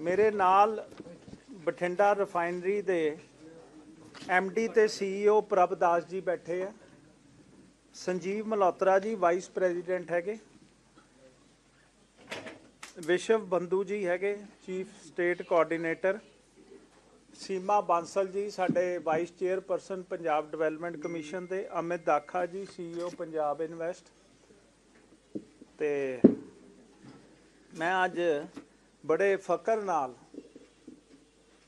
ਮੇਰੇ ਨਾਲ ਬਠਿੰਡਾ ਰਿਫਾਈਨਰੀ ਦੇ ਡੀ ਤੇ ਸੀਈਓ ਪ੍ਰਭਦਾਸ ਜੀ ਬੈਠੇ ਆ। ਸੰਜੀਵ ਮਲਹੋਤਰਾ ਜੀ ਵਾਈਸ ਪ੍ਰੈਜ਼ੀਡੈਂਟ ਹੈਗੇ। ਵਿਸ਼ਵ ਬੰਧੂ ਜੀ ਹੈਗੇ, chief state coordinator. Seema Bansal ji ਸਾਡੇ vice chairperson Punjab development commission ਦੇ। ਅਮਿਤ ਦਾਖਾ ਜੀ ਸੀਈਓ ਪੰਜਾਬ ਇਨਵੈਸਟ। ਤੇ ਮੈਂ ਅੱਜ ਬੜੇ ਫਕਰ ਨਾਲ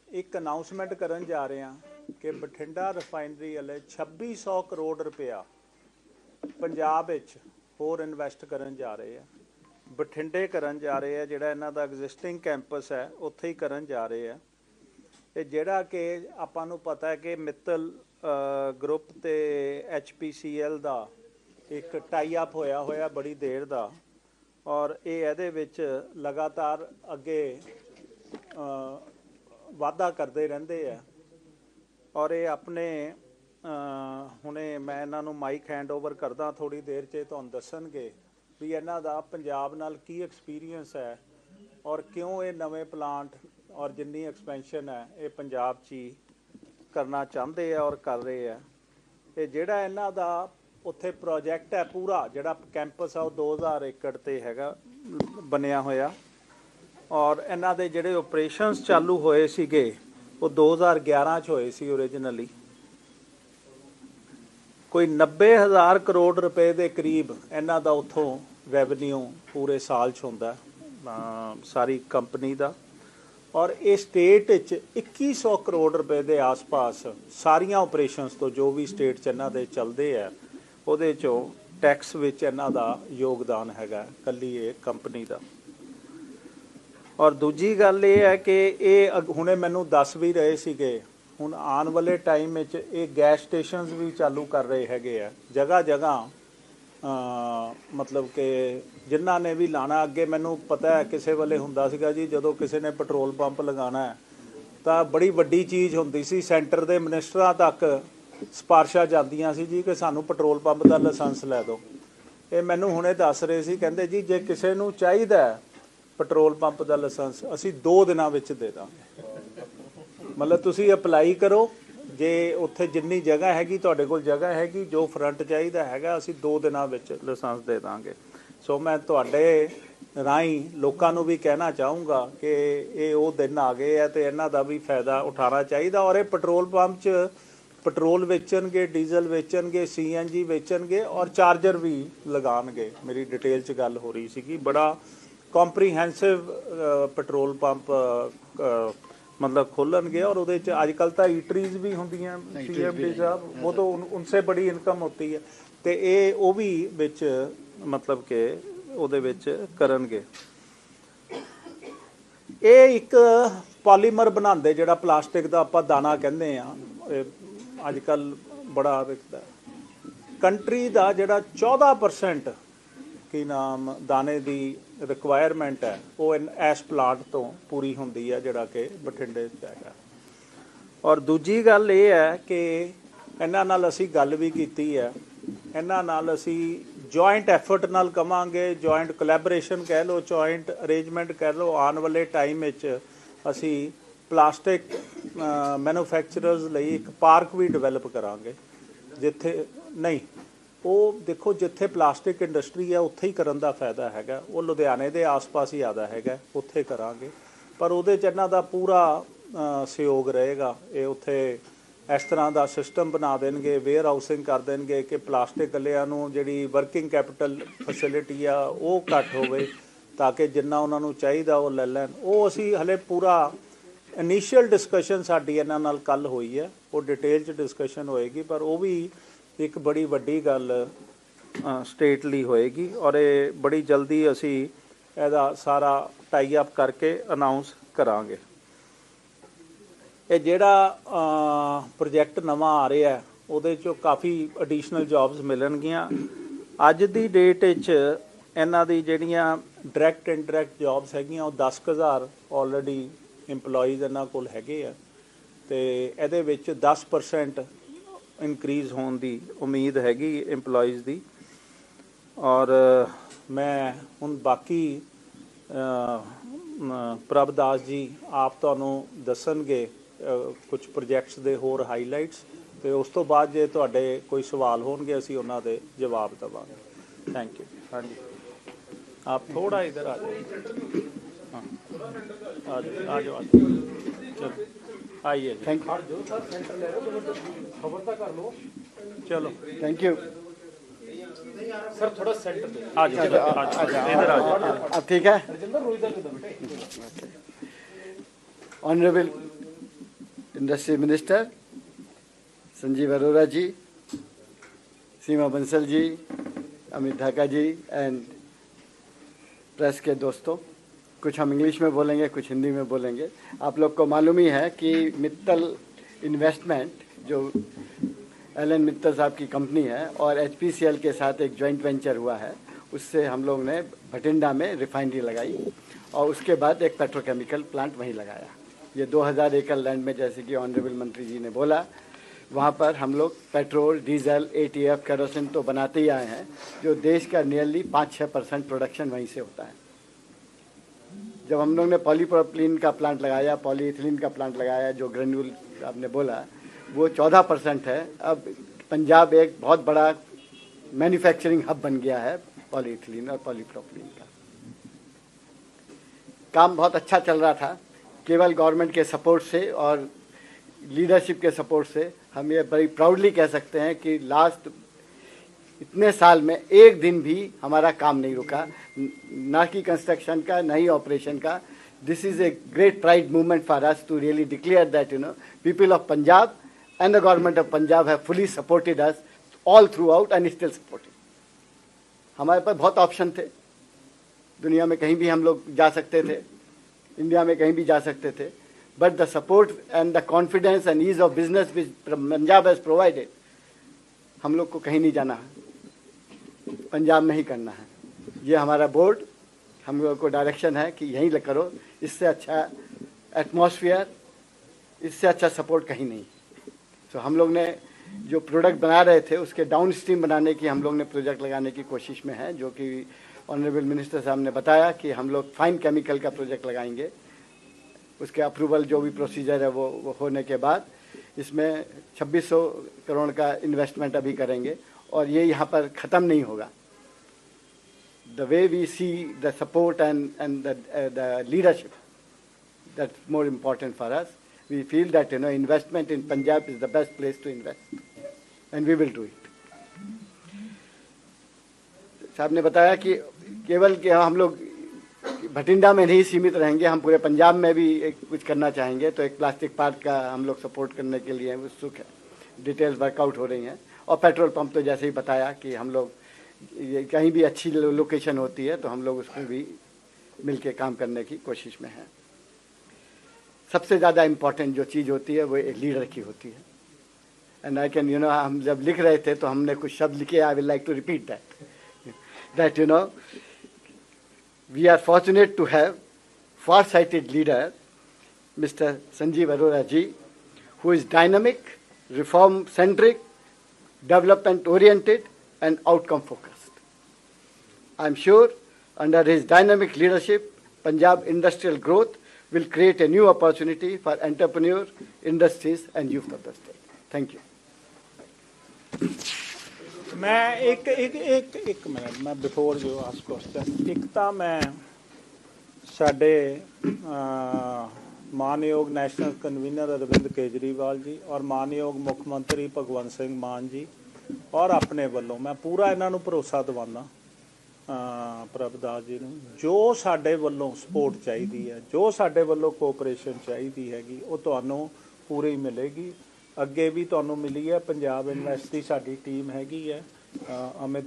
ਇੱਕ ਅਨਾਉਂਸਮੈਂਟ ਕਰਨ ਜਾ ਰਿਹਾ ਕਿ ਬਠਿੰਡਾ ਰਿਫਾਈਨਰੀ ਵਾਲੇ 2600 ਕਰੋੜ ਰੁਪਇਆ ਪੰਜਾਬ ਵਿੱਚ ਹੋਰ ਇਨਵੈਸਟ ਕਰਨ ਜਾ ਰਹੇ ਆ। ਬਠਿੰਡੇ ਕਰਨ ਜਾ ਰਹੇ ਆ, ਜਿਹੜਾ ਇਹਨਾਂ ਦਾ ਐਗਜ਼ਿਸਟਿੰਗ ਕੈਂਪਸ ਹੈ, ਉੱਥੇ ਹੀ ਕਰਨ ਜਾ ਰਹੇ ਆ। ਇਹ ਜਿਹੜਾ ਕਿ ਆਪਾਂ ਨੂੰ ਪਤਾ ਹੈ ਕਿ ਮਿੱਤਲ ਗਰੁੱਪ ਤੇ HPCL ਦਾ ਇੱਕ ਟਾਈ ਅਪ ਹੋਇਆ ਹੋਇਆ ਬੜੀ ਦੇਰ ਦਾ। ਔਰ ਇਹ ਇਹਦੇ ਵਿੱਚ ਲਗਾਤਾਰ ਅੱਗੇ ਵਾਧਾ ਕਰਦੇ ਰਹਿੰਦੇ ਆ। ਔਰ ਇਹ ਆਪਣੇ ਹੁਣੇ ਮੈਂ ਇਹਨਾਂ ਨੂੰ ਮਾਈਕ ਹੈਂਡਓਵਰ ਕਰਦਾ ਥੋੜੀ ਦੇਰ 'ਚ ਤੁਹਾਨੂੰ ਦੱਸਣਗੇ ਵੀ ਇਹਨਾਂ ਦਾ ਪੰਜਾਬ ਨਾਲ ਕੀ ਐਕਸਪੀਰੀਅੰਸ ਹੈ ਔਰ ਕਿਉਂ ਇਹ ਨਵੇਂ ਪਲਾਂਟ ਔਰ ਜਿੰਨੀ ਐਕਸਪੈਂਸ਼ਨ ਹੈ ਇਹ ਪੰਜਾਬ 'ਚ ਹੀ ਕਰਨਾ ਚਾਹੁੰਦੇ ਆ ਔਰ ਕਰ ਰਹੇ ਆ। ਇਹ ਜਿਹੜਾ ਇਹਨਾਂ ਦਾ ਉੱਥੇ ਪ੍ਰੋਜੈਕਟ ਹੈ ਪੂਰਾ, ਜਿਹੜਾ ਕੈਂਪਸ ਆ ਉਹ 2000 ਏਕੜ ਤੇ ਹੈਗਾ, ਬਣਿਆ ਹੋਇਆ। ਔਰ ਇਹਨਾਂ ਦੇ ਜਿਹੜੇ ਆਪਰੇਸ਼ਨਸ ਚਾਲੂ ਹੋਏ ਸੀਗੇ, ਉਹ 2011 ਚ ਹੋਏ ਸੀ originally ਕੋਈ 90000 ਕਰੋੜ ਰੁਪਏ ਦੇ ਕਰੀਬ ਇਹਨਾਂ ਦਾ ਉੱਥੋਂ ਰੈਵਨਿਊ ਪੂਰੇ ਸਾਲ ਚ ਹੁੰਦਾ ਸਾਰੀ ਕੰਪਨੀ ਦਾ। ਔਰ ਇਹ ਸਟੇਟ ਵਿੱਚ 2100 ਕਰੋੜ ਰੁਪਏ ਦੇ ਆਸ-ਪਾਸ ਸਾਰੀਆਂ ਆਪਰੇਸ਼ਨਸ ਤੋਂ ਜੋ ਵੀ ਸਟੇਟ ਚ ਇਹਨਾਂ ਦੇ ਚੱਲਦੇ ਆ ਉਹਦੇ ਚੋਂ ਟੈਕਸ ਵਿੱਚ ਇਹਨਾਂ ਦਾ ਯੋਗਦਾਨ ਹੈਗਾ, ਕੱਲੀ ਇਹ ਕੰਪਨੀ ਦਾ। ਔਰ ਦੂਜੀ ਗੱਲ ਇਹ ਹੈ ਕਿ ਇਹ ਅਗ- ਹੁਣੇ ਮੈਨੂੰ ਦੱਸ ਵੀ ਰਹੇ ਸੀਗੇ, ਹੁਣ ਆਉਣ ਵਾਲੇ ਟਾਈਮ ਵਿੱਚ ਇਹ ਗੈਸ ਸਟੇਸ਼ਨਸ ਵੀ ਚਾਲੂ ਕਰ ਰਹੇ ਹੈਗੇ ਆ। ਜਗ੍ਹਾ ਜਗ੍ਹਾ ਮਤਲਬ ਕਿ ਜਿਨ੍ਹਾਂ ਨੇ ਵੀ ਲਾਣਾ, ਅੱਗੇ ਮੈਨੂੰ ਪਤਾ ਹੈ ਕਿਸੇ ਵੇਲੇ ਹੁੰਦਾ ਸੀਗਾ ਜੀ, ਜਦੋਂ ਕਿਸੇ ਨੇ ਪੈਟਰੋਲ ਪੰਪ ਲਗਾਉਣਾ ਤਾਂ ਬੜੀ ਵੱਡੀ ਚੀਜ਼ ਹੁੰਦੀ ਸੀ ਸੈਂਟਰ ਦੇ ਮਿਨਿਸਟਰਾਂ ਤੱਕ ਸਿਫਾਰਸ਼ਾਂ ਜਾਂਦੀਆਂ ਸੀ ਜੀ ਕਿ ਸਾਨੂੰ ਪੈਟਰੋਲ ਪੰਪ ਦਾ ਲਾਇਸੈਂਸ ਲੈ ਦਿਓ। ਇਹ ਮੈਨੂੰ ਹੁਣੇ ਦੱਸ ਰਹੇ ਸੀ, ਕਹਿੰਦੇ ਜੀ, ਜੇ ਕਿਸੇ ਨੂੰ ਚਾਹੀਦਾ ਪੈਟਰੋਲ ਪੰਪ ਦਾ ਲਾਇਸੈਂਸ, ਅਸੀਂ 2 ਦਿਨਾਂ ਵਿੱਚ ਦੇ ਦਾਂਗੇ। ਮਤਲਬ ਤੁਸੀਂ ਅਪਲਾਈ ਕਰੋ, ਜੇ ਉੱਥੇ ਜਿੰਨੀ ਜਗ੍ਹਾ ਹੈਗੀ, ਤੁਹਾਡੇ ਕੋਲ ਜਗ੍ਹਾ ਹੈਗੀ, ਜੋ ਫਰੰਟ ਚਾਹੀਦਾ ਹੈਗਾ, ਅਸੀਂ 2 ਦਿਨਾਂ ਵਿੱਚ ਲਾਇਸੈਂਸ ਦੇ ਦਾਂਗੇ। ਸੋ ਮੈਂ ਤੁਹਾਡੇ ਰਾਹੀਂ ਲੋਕਾਂ ਨੂੰ ਵੀ ਕਹਿਣਾ ਚਾਹੂੰਗਾ ਕਿ ਇਹ ਉਹ ਦਿਨ ਆ ਗਏ ਆ ਤੇ ਇਹਨਾਂ ਦਾ ਵੀ ਫਾਇਦਾ ਉਠਾਉਣਾ ਚਾਹੀਦਾ ਔਰ ਇਹ ਪੈਟਰੋਲ ਪੰਪ 'ਚ ਪੈਟਰੋਲ ਵੇਚਣਗੇ ਡੀਜ਼ਲ ਵੇਚਣਗੇ ਸੀਐਨਜੀ ਵੇਚਣਗੇ ਔਰ ਚਾਰਜਰ ਵੀ ਲਗਾਣਗੇ ਮੇਰੀ ਡਿਟੇਲ 'ਚ ਗੱਲ ਹੋ ਰਹੀ ਸੀਗੀ। ਬੜਾ ਕੰਪਰੀਹੈਂਸਿਵ ਪੈਟਰੋਲ ਪੰਪ ਮਤਲਬ ਖੋਲਣਗੇ ਔਰ ਉਹਦੇ 'ਚ ਅੱਜ ਕੱਲ ਤਾਂ ਈਟਰੀਜ਼ ਵੀ ਹੁੰਦੀਆਂ ਸੀਐਮਡੀ ਸਾਹਿਬ ਉਹ ਤਾਂ ਉਨ- ਉਨਸੇ ਬੜੀ ਇਨਕਮ ਹੁੰਦੀ ਹੈ। ਤੇ ਇਹ ਉਹ ਵੀ ਵਿੱਚ ਮਤਲਬ ਕਿ ਉਹਦੇ ਵਿੱਚ ਕਰਨਗੇ। ਇਹ ਇੱਕ ਪੋਲੀਮਰ ਬਣਾਉਂਦੇ ਜਿਹੜਾ ਪਲਾਸਟਿਕ ਦਾ ਆਪਾਂ ਦਾਣਾ ਕਹਿੰਦੇ ਆ ਅੱਜ ਕੱਲ ਬੜਾ ਵਿਕਦਾ। ਕੰਟਰੀ ਦਾ ਜਿਹੜਾ 14% ਕੀ ਨਾਮ ਦਾਣੇ ਦੀ ਰਿਕੁਆਇਰਮੈਂਟ ਹੈ, ਉਹ ਇਨ- ਇਸ ਪਲਾਂਟ ਤੋਂ ਪੂਰੀ ਹੁੰਦੀ ਹੈ, ਜਿਹੜਾ ਕਿ ਬਠਿੰਡੇ 'ਚ ਹੈਗਾ। ਔਰ ਦੂਜੀ ਗੱਲ ਇਹ ਹੈ ਕਿ ਇਹਨਾਂ ਨਾਲ ਅਸੀਂ ਗੱਲ ਵੀ ਕੀਤੀ ਹੈ। ਇਹਨਾਂ ਨਾਲ ਅਸੀਂ ਜੁਆਇੰਟ ਐਫਰਟ ਨਾਲ ਕਵਾਂਗੇ ਜੁਆਇੰਟ ਕੋਲੈਬੋਰੇਸ਼ਨ ਕਹਿ ਲਓ ਜੁਆਇੰਟ ਅਰੇਂਜਮੈਂਟ ਕਹਿ ਲਓ, ਆਉਣ ਵਾਲੇ ਟਾਈਮ ਵਿੱਚ ਅਸੀਂ ਪਲਾਸਟਿਕ ਮੈਨੂਫੈਕਚਰਰਸ ਲਈ ਇੱਕ ਪਾਰਕ ਵੀ ਡਿਵੈਲਪ ਕਰਾਂਗੇ, ਜਿੱਥੇ, ਨਹੀਂ, ਉਹ ਦੇਖੋ ਜਿੱਥੇ ਪਲਾਸਟਿਕ ਇੰਡਸਟਰੀ ਹੈ ਉੱਥੇ ਹੀ ਕਰਨ ਦਾ ਫਾਇਦਾ ਹੈਗਾ। ਉਹ ਲੁਧਿਆਣੇ ਦੇ ਆਸ-ਪਾਸ ਹੀ ਆਦਾ ਹੈਗਾ, ਉੱਥੇ ਕਰਾਂਗੇ। ਪਰ ਉਹਦੇ ਚ ਇਹਨਾਂ ਦਾ ਪੂਰਾ ਸਹਿਯੋਗ ਰਹੇਗਾ। ਇਹ ਉੱਥੇ ਇਸ ਤਰ੍ਹਾਂ ਦਾ ਸਿਸਟਮ ਬਣਾ ਦੇਣਗੇ ਵੇਅਰ ਹਾਊਸਿੰਗ ਕਰ ਦੇਣਗੇ ਕਿ ਪਲਾਸਟਿਕ ਵਾਲਿਆਂ ਨੂੰ ਜਿਹੜੀ ਵਰਕਿੰਗ ਕੈਪੀਟਲ ਫੈਸਿਲਿਟੀ ਆ, ਉਹ ਘੱਟ ਹੋਵੇ, ਤਾਂ ਕਿ ਜਿੰਨਾ ਉਹਨਾਂ ਨੂੰ ਚਾਹੀਦਾ ਉਹ ਲੈ ਲੈਣ। ਉਹ ਅਸੀਂ ਹਲੇ ਪੂਰਾ ਇਨੀਸ਼ੀਅਲ ਡਿਸਕਸ਼ਨ ਸਾਡੀ ਇਹਨਾਂ ਨਾਲ ਕੱਲ ਹੋਈ ਹੈ। ਉਹ ਡਿਟੇਲ ਚ ਡਿਸਕਸ਼ਨ ਹੋਏਗੀ, ਪਰ ਉਹ ਵੀ ਇੱਕ ਬੜੀ ਵੱਡੀ ਗੱਲ ਸਟੇਟ ਲਈ ਹੋਏਗੀ ਔਰ ਇਹ ਬੜੀ ਜਲਦੀ ਅਸੀਂ ਇਹਦਾ ਸਾਰਾ ਟਾਈ ਅਪ ਕਰਕੇ ਅਨਾਉਂਸ ਕਰਾਂਗੇ। ਇਹ ਜਿਹੜਾ ਪ੍ਰੋਜੈਕਟ ਨਵਾਂ ਆ ਰਿਹਾ ਉਹਦੇ ਚੋਂ ਕਾਫੀ ਐਡੀਸ਼ਨਲ ਜੌਬਸ ਮਿਲਣਗੀਆਂ। ਅੱਜ ਦੀ ਡੇਟ ਵਿੱਚ ਇਹਨਾਂ ਦੀ ਜਿਹੜੀਆਂ ਡਾਇਰੈਕਟ ਇਨਡਾਇਰੈਕਟ ਜੌਬਸ ਹੈਗੀਆਂ, ਉਹ 10000 ਆਲਰੇਡੀ EMPLOYEES ਇਹਨਾਂ ਕੋਲ ਹੈਗੇ ਆ ਤੇ ਇਹਦੇ ਵਿੱਚ 10% ਇਨਕਰੀਜ਼ ਹੋਣ ਦੀ ਉਮੀਦ ਹੈਗੀ EMPLOYEES ਦੀ। ਔਰ ਮੈਂ ਹੁਣ ਬਾਕੀ ਪ੍ਰਭਦਾਸ ਜੀ ਆਪ ਤੁਹਾਨੂੰ ਦੱਸਣਗੇ ਕੁਝ ਪ੍ਰੋਜੈਕਟਸ ਦੇ ਹੋਰ ਹਾਈਲਾਈਟਸ ਤੇ ਉਸ ਤੋਂ ਬਾਅਦ ਜੇ ਤੁਹਾਡੇ ਕੋਈ ਸਵਾਲ ਹੋਣਗੇ ਅਸੀਂ ਉਹਨਾਂ ਦੇ ਜਵਾਬ ਦੇਵਾਂਗੇ। ਥੈਂਕ ਯੂ ਹਾਂਜੀ। ਆਪ ਥੋੜਾ ਇਧਰ ਆ ਜਾਓ। ਹਾਂ। आइए थैंक यू खबर कर लो चलो। थैंक यू सर थोड़ा सेंटर दे। आ अच्छा, इधर आ ठीक है? Honourable industry minister Sanjeev Arora ji Seema Bansal ji Amit Dhaka ji and press के दोस्तों। कुछ हम इंग्लिश में बोलेंगे, कुछ हिंदी में बोलेंगे। आप लोग को मालूम ही है कि मित्तल इन्वेस्टमेंट, जो एल एन मित्तल साहब की कंपनी है और एचपीसीएल के साथ एक जॉइंट वेंचर हुआ है, उससे हम लोग ने भटिंडा में रिफाइनरी लगाई और उसके बाद एक पेट्रोकेमिकल प्लांट वहीं लगाया। ये 2000 एकड़ लैंड में जैसे कि ऑनरेबल मंत्री जी ने बोला, वहाँ पर हम लोग पेट्रोल, डीजल एटीएफ केरोसिन तो बनाते ही आए हैं, जो देश का नियरली पाँच छः परसेंट प्रोडक्शन वहीं से होता है। जब हम लोग ने पॉलीप्रोपिलीन का प्लांट लगाया पॉलीइथिलीन का प्लांट लगाया, जो ग्रेन्यूल आपने बोला, वो चौदह परसेंट है। अब पंजाब एक बहुत बड़ा मैन्युफैक्चरिंग हब बन गया है पॉलीइथिलीन और पॉलीप्रोपिलीन का। काम बहुत अच्छा चल रहा था। केवल गवर्नमेंट के सपोर्ट से और लीडरशिप के सपोर्ट से हम ये बड़ी प्राउडली कह सकते हैं कि लास्ट इतने साल में एक दिन भी हमारा काम नहीं रुका। ना कि कंस्ट्रक्शन का, ना ही ऑपरेशन का। This is a great pride movement for us to really declare that you know people of Punjab and the government of Punjab have fully supported us all throughout and still supported हमारे पास बहुत option थे। दुनिया में कहीं भी हम लोग जा सकते थे। इंडिया में कहीं भी जा सकते थे। But the support and the confidence and ease of business which Punjab has provided हम लोग को कहीं नहीं जाना। है पंजाब में ही करना है। ये हमारा बोर्ड हम लोगों को डायरेक्शन है कि यहीं करो। इससे अच्छा एटमॉस्फेयर इससे अच्छा सपोर्ट कहीं नहीं। तो हम लोग ने जो प्रोडक्ट बना रहे थे उसके डाउन स्ट्रीम बनाने की हम लोग ने प्रोजेक्ट लगाने की कोशिश में है जो कि ऑनरेबल मिनिस्टर साहब ने बताया कि हम लोग फाइन केमिकल का प्रोजेक्ट लगाएँगे। उसके अप्रूवल जो भी प्रोसीजर है वो, वो होने के बाद इसमें 2600 करोड़ का इन्वेस्टमेंट अभी करेंगे। और ये यहाँ पर ख़त्म नहीं होगा the way we see the support and and the leadership that's more important for us. We feel that you know investment in Punjab is the best place to invest, and we will do it. साहब ने बताया कि केवल कि हम लोग भटिंडा में नहीं सीमित रहेंगे हम पूरे पंजाब में भी एक कुछ करना चाहेंगे तो एक प्लास्टिक पार्क का हम लोग सपोर्ट करने के लिए उत्सुक है डिटेल्स वर्कआउट हो रही हैं और पेट्रोल पंप तो जैसे ही बताया कि हम लोग कहीं भी अच्छी लोकेशन होती है तो हम लोग उसमें भी मिलके काम करने की कोशिश में हैं। सबसे ज़्यादा इम्पोर्टेंट जो चीज़ होती है, वो एक लीडर की होती है। And I can you know हम जब लिख रहे थे तो हमने कुछ शब्द लिखे I will like to repeat that that you know we are fortunate to have far sighted leader mr sanjeev arora ji, who is dynamic reform centric development oriented, and outcome focused. I'm sure under his dynamic leadership, Punjab industrial growth will create a new opportunity for entrepreneurs, industries, and youth of the state. Thank you. मैं एक एक एक एक minute मैं before you ask question ਮਾਨਯੋਗ national convener Arvind Kejriwal ji ਔਰ ਮਾਨਯੋਗ ਮੁੱਖ ਮੰਤਰੀ ਭਗਵੰਤ ਸਿੰਘ ਮਾਨ ਜੀ ਔਰ ਆਪਣੇ ਵੱਲੋਂ ਮੈਂ ਪੂਰਾ ਇਹਨਾਂ ਨੂੰ ਭਰੋਸਾ ਦਿਵਾਉਣਾ ਪ੍ਰਭਦਾਸ ਜੀ ਨੂੰ, ਜੋ ਸਾਡੇ ਵੱਲੋਂ ਸਪੋਰਟ ਚਾਹੀਦੀ ਹੈ, ਜੋ ਸਾਡੇ ਵੱਲੋਂ ਕੋਆਪਰੇਸ਼ਨ ਚਾਹੀਦੀ ਹੈਗੀ, ਉਹ ਤੁਹਾਨੂੰ ਪੂਰੀ ਮਿਲੇਗੀ। ਅੱਗੇ ਵੀ ਤੁਹਾਨੂੰ ਮਿਲੀ ਹੈ, ਪੰਜਾਬ ਇਨਵੈਸਟ ਦੀ ਸਾਡੀ ਟੀਮ ਹੈਗੀ ਹੈ ਅਮਿਤ